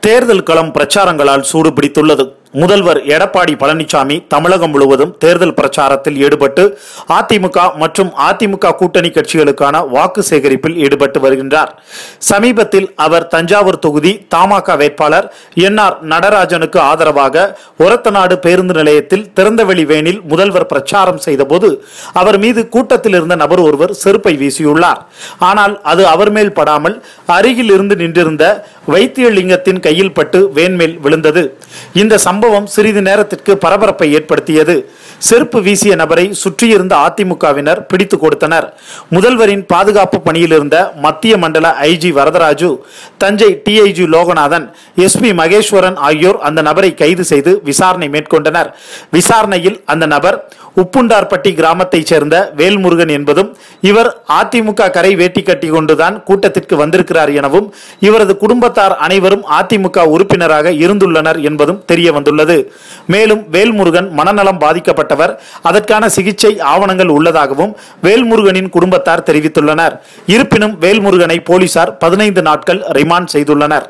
தேர்தல் களம் பிரச்சாரங்களால் சூடு பிடித்துள்ளது முதல்வர் எடப்பாடி பழனிசாமி தமிழகம் முழுவதும் தேர்தல் பிரச்சாரத்தில் ஈடுபட்டு அதிமுக மற்றும் அதிமுக கூட்டணி கட்சிகளுக்கான வாக்கு சேகரிப்பில் ஈடுபட்டு வருகின்றார். சமீபத்தில் அவர் தஞ்சாவூர் தொகுதி தமாக வேட்பாளர் என் ஆர் நடராஜனுக்கு ஆதரவாக ஒரத்தநாடு பேருந்து நிலையத்தில் திறந்தவெளி வேனில் முதல்வர் பிரச்சாரம் செய்தபோது அவர் மீது கூட்டத்தில் இருந்த நபர் ஒருவர் செருப்பை வீசியுள்ளார். ஆனால் அது அவர் மேல் படாமல் அருகில் இருந்து நின்றிருந்த வைத்தியலிங்கத்தின் கையில் பட்டு வேன்மேல் விழுந்தது. இந்த சம்பவம் சம்பவம் சிறிது நேரத்திற்கு பரபரப்பை ஏற்படுத்தியது. செருப்பு வீசிய நபரை சுற்றியிருந்த அதிமுகவினர் பிடித்து கொடுத்தனர். முதல்வரின் பாதுகாப்பு பணியில் இருந்த மத்திய மண்டல IG Varadaraju Thanjai DIG Loganathan SP Maheswaran ஆகியோர் அந்த நபரை கைது செய்து விசாரணை மேற்கொண்டனர். விசாரணையில் அந்த நபர் உப்புண்டார்பட்டி கிராமத்தைச் சேர்ந்த வேல்முருகன் என்பதும் இவர் அதிமுக கரை வேட்டி கட்டி கொண்டுதான் கூட்டத்திற்கு வந்திருக்கிறார் எனவும் இவரது குடும்பத்தார் அனைவரும் அதிமுக உறுப்பினராக இருந்துள்ளனர் என்பதும் தெரிய வந்தது வந்துள்ளது மேலும் வேல்முருகன் மனநலம் பாதிக்கப்பட்டவர். அதற்கான சிகிச்சை ஆவணங்கள் உள்ளதாகவும் வேல்முருகனின் குடும்பத்தார் தெரிவித்துள்ளனர். இருப்பினும் வேல்முருகனை போலீசார் பதினைந்து நாட்கள் ரிமாண்ட் செய்துள்ளனர்.